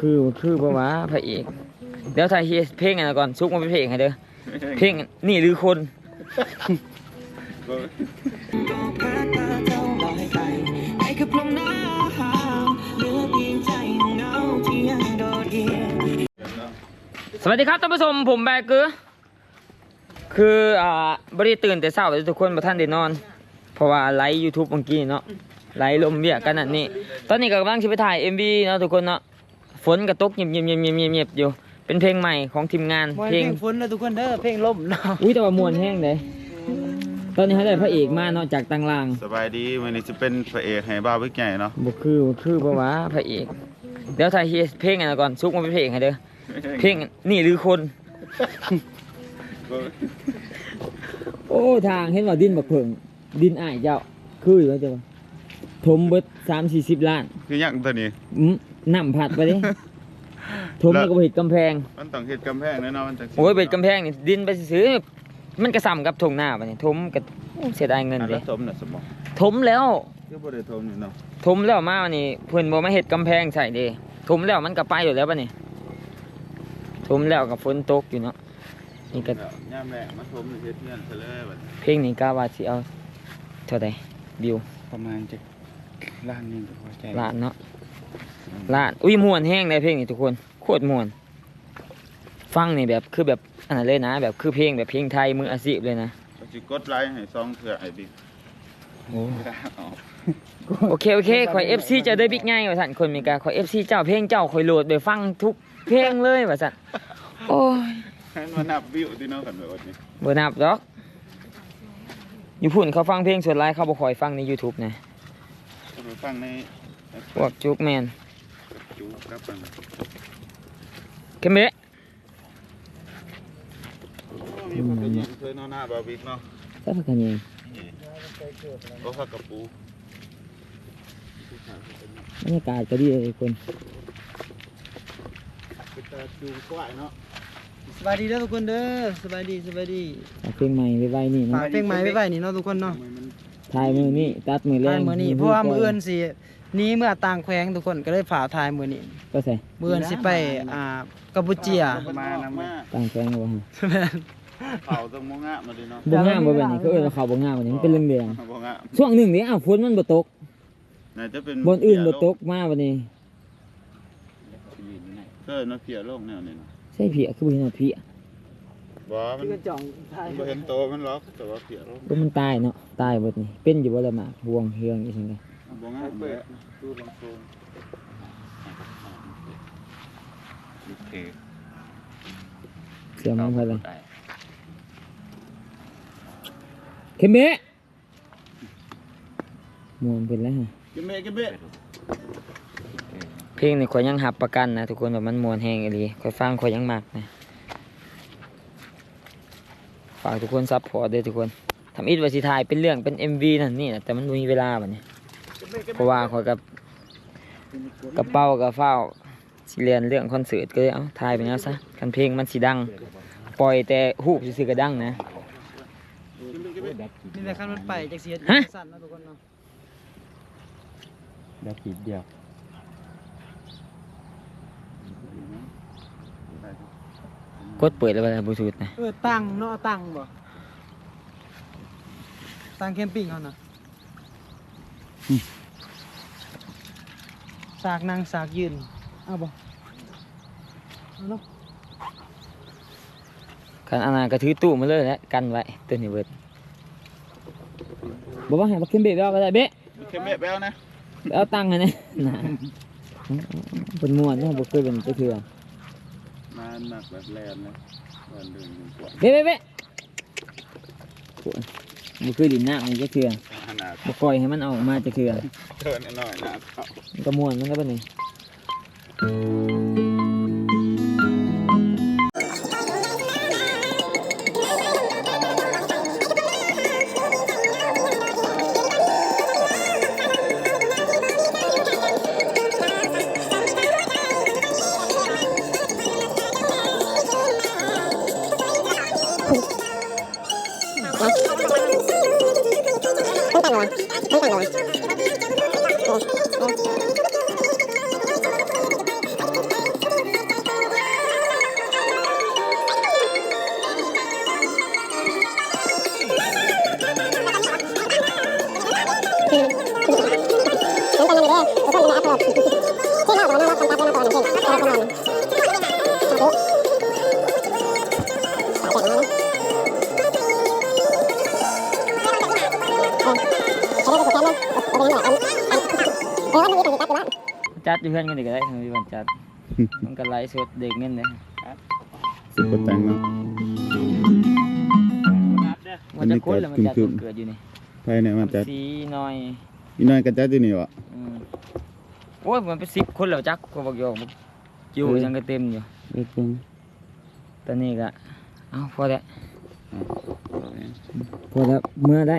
คือคือปะวะพระเอกเดี๋ยวถ่ายเพลงอันนั้นก่อนซุกมาเป็นเพลงให้เด้อเพลงนี่หรือคน สวัสดีครับท่านผู้ชมผมแบกเกอร์คืออ่าบริตื่นแต่เช้าเลยทุกคนมาท่านได้นอน เพราะว่าไลฟ์ยูทูบเมื่อกี้เนาะไลฟ์ลมเบียกกันนั่นนี่ตอนนี้ก็กำลังจะไปถ่าย MV เนาะทุกคนเนาะ ฝนกระตกเงียบเงียบเงียบเงียบเงียบเงียบอยู่ เป็นเพลงใหม่ของทีมงานมวนเพเพลลงงฝนนะทุกคนเด้อเพลงล่มเนาะอุ้ยแต่ว่ามวนแห้งเลยตอนนี้เขาได้พระเอกมาเนาะจากตังลางสบายดีวันนี้จะเป็นพระเอกให้บ้าววิกใหญ่เนาะบ่คือบ่คือปะวะพระเอก เดี๋ยวถ่ายเพลงอันนั้นก่อนซุกมาเป็นเพลงให้เด้อ เพลงนี่หรือคน โอ้ทางเห็นว่าดินบักเพิงดินอ้ายเจ้าคืออยู่ว่าจะว่า ถมเบิดสามสี่สิบล้านคือหยังตัวนี้ อืมน้ำผัดไปเด้ถมแล้วก็ไปเห็ดกำแพง มันต้องเฮ็ดกำแพงแน่นอนมันจังสิโอ้ยเบ็ดกำแพงนี่ดินไปซื้อๆมันกระส่ำกับทงหน้าไปนี่ถมก็โอ้เสียดายเงินอันเลละยสมน่ะสมองถมแล้ว คือบ่ได้ทมนี่เนาะถมแล้วมาวันนี้เพิ่นบ่มาเฮ็ดกำแพงใส่เด้ถมแล้วมันก็ไปอยู่แล้วบัดนี้ถมแล้วก็ฝนตกอยู่เนาะนี่ก็แล้วยามแรกมาทมนี่เฮ็ดเงินซะเลยบัดนี้เพลงนี้กาว่าสิเอาเท่าใดวิว ประมาณจะล้านหนึงก็พอใจล้านเนาะล้านอุ้ยม่วนแห้งเลยเพลงนี้ทุกคนโคตรม่วน ฟังนี่แบบคือแบบอันนั้นเลยนะ แบบคือเพลงแบบเพลงไทยมืออาชีพเลยนะก็สิกดไลค์ให้ซองเถื่อไอ้บิ๊กโอ้ไม่ได้เอาโอเคโอเคคอย FC เจะได้บิ๊กง่ายว่าสั่นคนมีกาคอย FC เจ้าเพลงเจ้าคอยโหลดไปฟังทุกเพลงเลยว่าสั่นโอ้ยให้มันนับวิวที่เนาะกันแบบนี้ บ่นับดอก อยู่พุ่นเขาฟังเพลงส่วนไลน์เขาบ่คอยฟังใน YouTube นะก็ไปฟังในพวกจุกแมนจูกับมันเคมเบะโอ้มีคนไปยิงเคยเนาะหน้าบ่าวบิ๊กเนาะซะพักกันยังก็พักกับปูบรรยากาศก็ดีเลยทุกคนเป็นตาจูกว้ายเนาะ สบายดีเด้อทุกคนเด้อสบายดีสบายดีเอาเพลงใหม่ไว้ๆนี่ฝาเนาะกเพลงใหม่ไว้ไว้นี่เนาะทุกคนเนาะทำไมมันถ่ายมือนี่ตัดมือแรถ่างยมื้อนี้เพราะว่ามื้ออื่นสิหนี้เมื่อต่างแขวงทุกคนก็เลยฝากถ่ายมื้อนี้ก็ใส่มื้ออื่นสิไปอ่ากัมพูเชียมานำมาต่างแฟงบ่ฮะแม่นเผาตรงมงะมาดิเนาะบ่งามบ่แบบนี้เขาเอิ้นว่าเขาบ่งามแบบนี้มันเป็นเรื่องเดียวมงะช่วงหนึ่งนี่อ้าวฝนมันบ่ตกน่าจะเป็นบนอื่นบ่ตกมาวันนี้เออเนาะเพียโลกแนวนี้เนาะ ใช่เพียคือบ่เห็นว่าเพียบ่มันที่กระจ่องถ่ายบ่เห็นโตมันล็อกแต่ว่าเพียโลกบ่มันตายเนาะตายเบิดนี่เป็นอยู่บ่ละหมากห่วงเฮืองอีซั่นก็บ่งามเปิดดูลำโพงโอเคเสียงมันไปเลยเคมเบะม่วนเป็นแล้วฮะกินเบะกินเบะ เพลงนี่ข่อยยังหับประกันนะทุกคนว่ามันม่วนแฮงอีหลีข่อยฟังข่อยยังมักนะฝากทุกคนซัพพอร์ตด้วยทุกคนทำอิดว่าสิถ่ายเป็นเรื่องเป็น MV นั่นนี่นะแต่มันบ่มีเวลาบัดนี้เพราะว่าข่อยกับกระเป๋ากับเฝ้าสิเรียนเรื่องคอนเสิร์ตก็เลยเอ้าถ่ายไปแล้วซะกันเพลงมันสิดัง ปล่อยแต่ฮูบซื่อๆก็ดังนะนี่แหละคันมันไปจักสิเฮ็ดฮะสั่นเนาะทุกคนเนาะแบบขีดเดียว กดเปิดแล้วบ่ได้บลูทูธนะเออตั้งเนาะตั้งบ่ตั้งแคมปิ้งเขาน่ะสากนั่งสากยืนเอาบ่เอาเนาะคันอันนั้นก็ถือตู้มาเลยแหละกันไว้ตัวนี้เบิดบ่ว่าให้บักขึ้นเบะไปเอาก็ได้เบะกินเบะแป้วนะไปเอาตังค์ให้นะน่ะ เป็นม่วนเนาะบ่เคยเป็นจักเทื่อมาหนักแบบแลนนะวันเดือนหนึ่งกว่าเบะเบะเบะโอ้ยบ่เคยดินน้ำมันจักเทื่อขนาดบ่ปล่อยให้มันออกมาจักเทื่อเทินหน่อยนะมันก็ม่วนมันก็บัดนี้ Thank จัดอยู่เพื่อนกันดีก็ได้ทำไมวันจัด มันก็ไลฟ์สดเด็กเงินเลยสิบกว่าตังค์เนาะ มันจะคุ้นแล้วมันจัดวันเกิดอยู่นี่ภายในมันจัดสีน้อยอีน้อยก็จัดที่นี่วะอืมโอ้ยมันเป็นสิบคนแล้วจักก็บอกโยมอยู่ยังก็เต็มอยู่เอ็ดเพิ่งตอนนี้ก็เอาพอแล้วพอแล้วเมื่อได้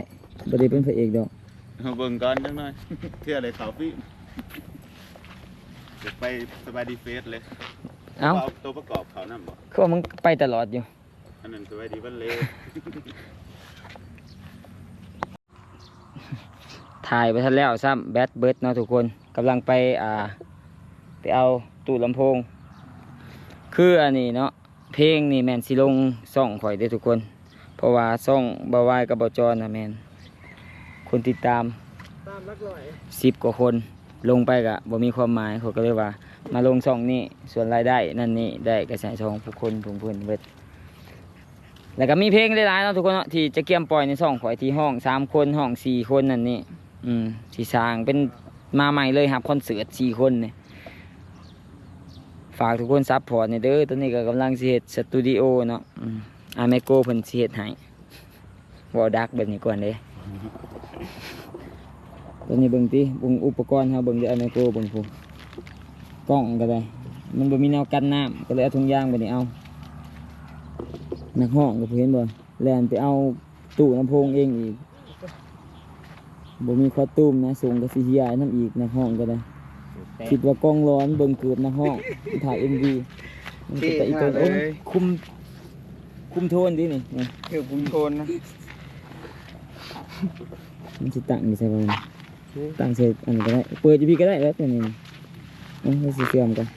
บ่ได้เป็นพระเอกดอกเอาเบิ่งก่อนจังหน่อยเที่ยวอะไรเขาพี่ เดี๋ยวไปสบายดีเฟสเลยเอ้าเอาตัวประกอบเขานั่นบ่คือว่ามึงไปตลอดอยู่ อันนั้นสบายดีวันเลยถ่ายไปทันแล้วซ้ำแบตเบิร์ดเนาะทุกคนกำลังไปอ่าไปเอาตู้ลำโพง คืออันนี้เนาะเพลงนี่แมนสิลงซ่องข่อยเด้อทุกคน เพราะว่าซ่องบาวายกับบาวจรนะแมนคนติดตามตามลักลอยสิบกว่าคน ลงไปกะบ่มีความหมายเขาก็เลยว่า มาลงซ่องนี่ส่วนรายได้นั่นนี่ได้กระแสช่องผู้คนผู้เพื่อนเบิดแล้วก็มีเพลงหลายๆเนาะทุกคนเนาะที่จะเกี่ยมปล่อยในซ่องข่อยที่ห้องสามคนห้องสี่คนนั่นนี่อืมสีสร้างเป็นมาใหม่เลยครับคอนเสิร์ตสี่คนเนี่ยฝากทุกคนซัพพอร์ตในเด้อตอนนี้ก็กำลังสิเฮ็ดสตูดิโอเนาะอืมอาเมโกเพิ่นสิเฮ็ดให้วอดักแบบนี้ก่อนเด้ ตอนนี้เบิ่งติเบิ่งอุปกรณ์เฮาเบิ่งเดี๋ยวอาเมโกเบิ่งพูกล้องก็ได้มันบ่มีแนวกันน้ำก็เลยเอาถุงยางไปนี่เอานักห้องก็เพิ่นเห็นบ่แล่นไปเอาตู้ลำโพงเองอีกบ่มีคอตุ้มนะส่งก็สิเฮียน้ำอีกนักห้องก็ได้คิดว่ากล้องร้อนเบิ่งเกือบนักห้องถ่าย MV มันก็แต่อีกตัวโอ้ยคุมคุมโทนดินี่นี่เกือบบุญโทนนะมันสิตั้งอยู่ใช่ป่ะ ตั้งใส่อันนี้ก็ได้ เปิดอยู่พี่ก็ได้แล้วตัวนี้เอาให้สิเสื่อมกัน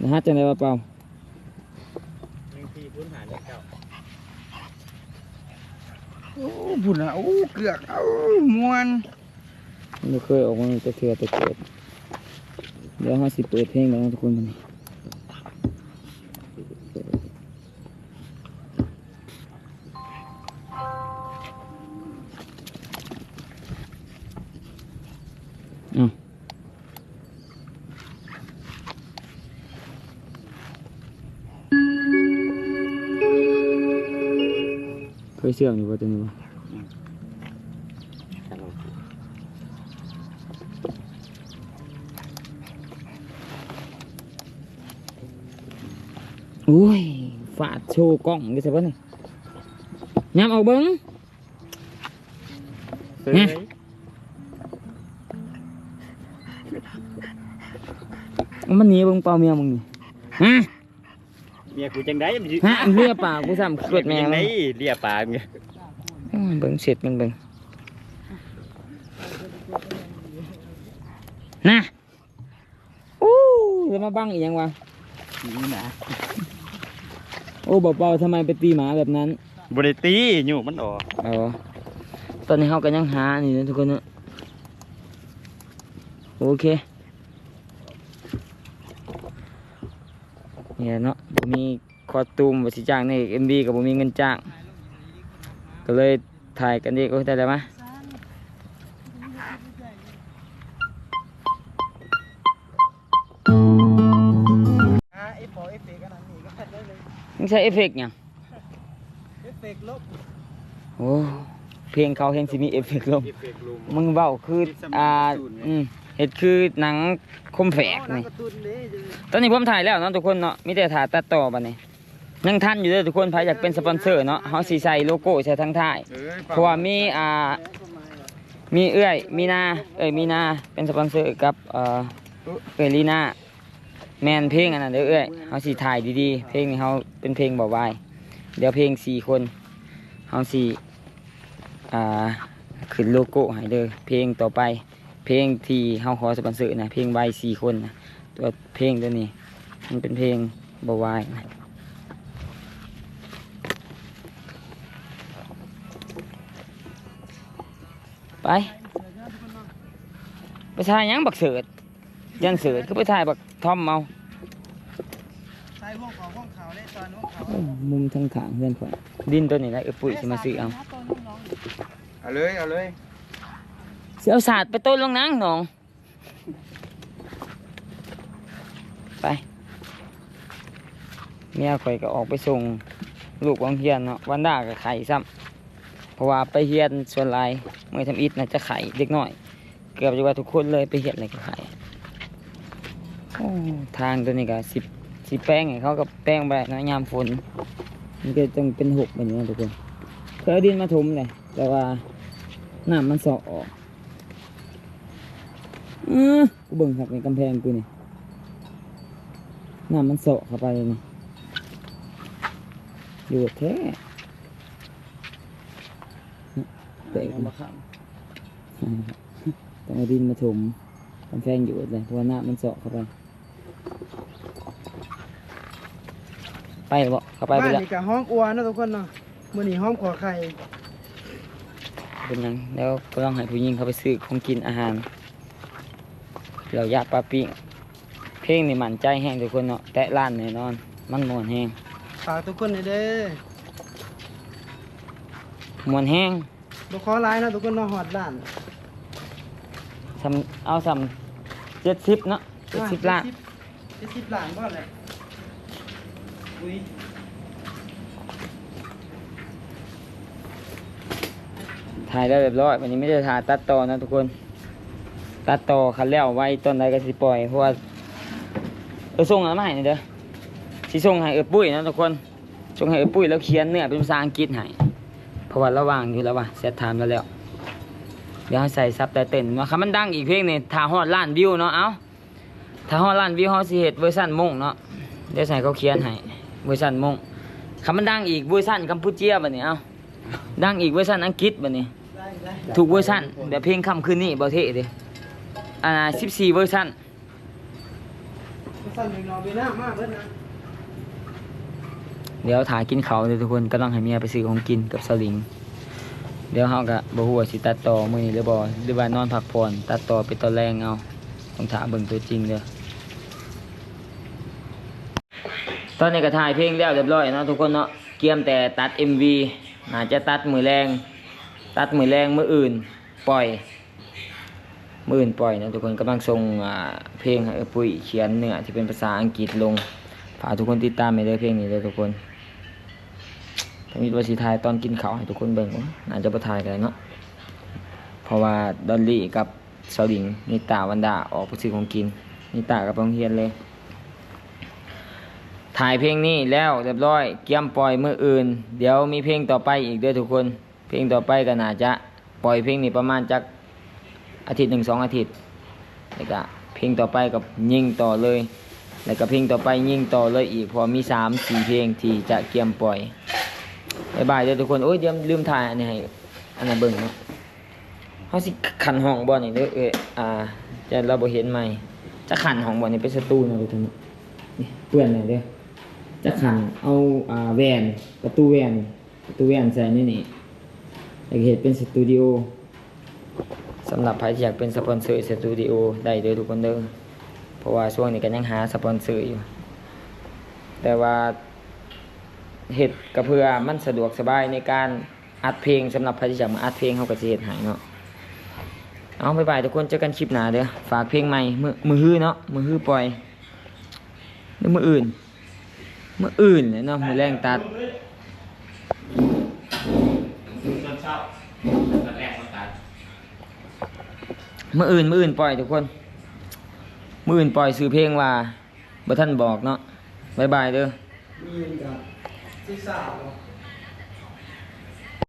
นะฮะจังไดว่าเปล่าโอ้บุญอะโอ้เกือกเอ้ามวนมันบ่เคยออกมาจะเทื่อแตะเกิดเดี๋ยวเฮาสิเปิดเพลงกันนะทุกคนมื้อนี้ เคยเชื่อมอยู่ว่าตัวนี้บ่อุ้ยฟาดโชว์กล้องได้ใช่ปะนี่ย้ำเอาเบิ้งเนี่ยเอามันหนีเบิ้งเปล่าเมียมึงนี่ฮะเมียกูจังได้มันสิฮะอันเลียปากกูซ้ำขวดแมวจังเลได้ยเลียปากเนี่ยอืมเบิ้งเสร็จมันเบิ้งนะอู้จะมาบังอีกยังวะนี่นะโอ้เบาๆทำไมไปตีหมาแบบนั้นบริตีอยู่มันออกอ๋อตอนนี้เขาก็ยังหานี่นะทุกคนนะโอเคเนี่ยเนาะบ่มี คอสตูมบสิจ้างในเอ็มบีกับบ่มีเงินจ้าง ก็เลยถ่ายกันเองโอ้ยได้แล้วมะอ่าไอ้ปอเอฟเฟกต์อันนั้นนี่ก็ได้เลยมึงใช้เอฟเฟกต์หยังเอฟเฟกต์ลบโอ้เพลงเขาเห็นสิมีเอฟเฟกต์ลมเอฟเฟกต์ลุมมึงเบ้าคืออ่าอืมเห็ดคือหนังคมแฝกนี่นี่การ์ตูนเลยจะตอนนี้ผมถ่ายแล้วเนาะทุกคนเนาะมีแต่ถ่ายตัดต่อบัดนี้ ยังทันอยู่เด้อทุกคนใครอยากเป็นสปอนเซอร์เนาะเฮาสิใส่โลโก้ใส่ทั้งท้ายเอ้ยเพราะว่ามีอ่ามีเอื้อยมีนาเอ้ยมีนาเป็นสปอนเซอร์กับเอ่อเอ้ยลีนาแมนเพลงอันนั้นเด้อเอ้ยเฮาสิถ่ายดีๆเพลงนี้เฮาเป็นเพลงเบาๆเดี๋ยวเพลงสี่คนเฮาสิอ่าขึ้นโลโก้ให้เด้อเพลงต่อไป เพลงที่เฮาขอสปอนเซอร์นะเพลงใบสี่คนนะตัวเพลงตัวนี้มันเป็นเพลงเบาๆนะ ไปไปทายหยังบักเสิร์ตยันเสือก็ไปถ่ายบักทอมเอาใส่ห่วงเขาห่วงเขาได้ตอนห่วงเขาโอ้มุมทางขางเพื่อนข่อยดินตัวนี้แหละเออปุ๋ยสิมาซื้อเอาเอาเลยเอาเลยเสือเอาศาสตร์ไปต้นลงนังหนองไปเมียข่อยก็ออกไปส่งลูกวังเฮียนเนาะวันด้าก็ไข่ซ้ำ เพราะว่าไปเฮียนส่วนลายเมื่อทำอิฐน่าจะไข่เล็กน้อย เกือบจะว่าทุกคนเลยไปเฮียนอะไรก็ไข่ทางตัวนี้ก็สิบสิแป้งเขาก็แป้งไปนะยามฝนมันก็ต้องเป็นหกแบบนี้นทุกคนเคยเอดินมาถมเลยแต่ว่าน้ำมันสาะออกอือกูเบิ่งหักในกำแพงกูนี่น้ำมันสาะเข้าไปเลยนี่ดูแท้ เตะเอามาข้างต้องเอาดินมาถมกำแพงอยู่เลยเพราะว่าน้ำมันเสาะเข้าไป ไปหรือเปล่าเข้าไปบ้าไปนแล้วนี่ก็ห้องอัวเนาะทุกคนเนาะมื้อนี้ห้องขอไข่เป็นหยังแล้วก็ต้องให้ผู้หญิงเขาไปซื้อของกินอาหารเราอยากปลาปิ้งเพลงนี่มั่นใจแห้งทุกคนเนาะแตะล้านแน่นอน มันมวนแห้งฝากทุกคนให้เด้อมวนแห้ง บ่ขอหลายเนาะทุกคนเนาะฮอดล้านทำเอาซ้ำเจ็ดสิบเนาะเจ็ดสิบล้านเจ็ดสิบล้านบ่แหละอุ้ยถ่ายได้เรียบร้อยวันนี้ไม่ได้ถ่ายตัดต่อนะทุกคน ตัดต่อคันแล้วไว้ต้นใดก็สิปล่อยเพราะว่าเออส่งอะไรมาให้นี่เด้อสิส่งให้เออปุ้ยนะทุกคนส่งให้เออปุ้ยแล้วเขียนเนื้อเป็นภาษาอังกฤษให้เพ ราะว่าระหว่างอยู่แล้วว่ะเซตไทม์แล้วแล้ว เดี๋ยวใส่ซับไตเติลมาคำมันดังอีกเพลงนี่ถ้าฮอดล้านวิวเนาะเอ้าถ้าฮอดล้านวิวเฮาสิเฮ็ดเวอร์ชันมงเนาะเดี๋ยวใส่เขาเขียนให้เวอร์ชันมงคำมันดังอีกเวอร์ชันกัมพูเชียบัดนี้เอ้าดังอีกเวอร์ชันอังกฤษบัดนี้ถูกเวอร์ชันแบบเพลงค่ำคืนนี้บ่เท่ดิอ่า14เวอร์ชันสั่นอยู่เนาะเวียดนามมากเบิดนะ เดี๋ยวถ่ายกินเขาเดี๋ยทุกคนก็ต้องให้เมียไปซื้อของกินกับสลิง เดี๋ยวเฮาก็บ่ฮู้ว่าสิตัดต่อมื้อนี้หรือบ่หรือว่านอนพักผ่อนตัดต่อไปตอนแรงเอาต้องถามเบิ่งตัวจริงเด้อตอนนี้ก็ถ่ายเพลงแล้วเรียบร้อยเนาะทุกคนเนาะเกียมแต่ตัด MV น่าจะตัดมือแรง ตัดมือแรงมืออื่น ปล่อย มื่อื่นปล่อยนะทุกคนกำลังส่งอ่าเพลงให้ปุ้ยเขียนเนื้อที่เป็นภาษาอังกฤษลง ฝากทุกคนติดตามไปเลยเพลงนี้เลยทุกคนถ้ามีตัวสีทายตอนกินเขาให้ทุกคนเบิ่งวะน่าจะประทายกันเนาะเพราะว่าดอลลี่กับสลิงนิตาวันดาออกไปซื้อของกินนิตากับโรงเรียนเลย ถ่ายเพลงนี้แล้วเรียบร้อยเกี่ยมปล่อยเมื่ออื่น เดี๋ยวมีเพลงต่อไปอีกด้วยทุกคน เพลงต่อไปก็น่าจะปล่อยเพลงนี้ประมาณจักอาทิตย์หนึ่งสองอาทิตย์แล้วก็เพลงต่อไปกับยิงต่อเลย แล้วก็เพลงต่อไปยิงต่อเลยอีกพอมีสามสี่เพลงที่จะเกียมปล่อยบายบายเด้อทุกคนโอ้ยเดี๋ยวลืมถ่ายอันนี้ให้อันนั้นเบิ่งเนาะเขาสิขันห้องบอลนี่เด้อเอยอ่าจะเราบ่เห็นไหมจะขันห้องบอลนี่เป็นสตูนะทุกคนนี่เพื่อนเลยเด้อจะขันเอาอ่าแวนประตูแวนประตูแวนใส่นี่นี่แล้วก็เห็นเป็นสตูดิโอสำหรับใครที่อยากเป็นสปอนเซอร์สตูดิโอได้เด้อทุกคนเด้อ ราะว่าช่วงนี้ก็ยังหาสปอนเซอร์อยู่ แต่ว่าเฮ็ดก็เพื่อมันสะดวกสบายในการอัดเพลงสำหรับใครที่อยากมาอัดเพลงเขาก็สิเฮ็ดให้เนาะเอาบ๊ายบายทุกคนเจอกันคลิปหน้าเด้อฝากเพลงใหม่มือมือฮื้อเนาะมือฮื้อปล่อยหรือมืออื่นมืออื่นเนี่ยเนาะมือแรงตัดมืออื่นมืออื่นปล่อยทุกคน มื่นปล่อยซื้อเพลงว่าบ่ท่านบอกเนาะบายบายเด้อมีกับที่สาว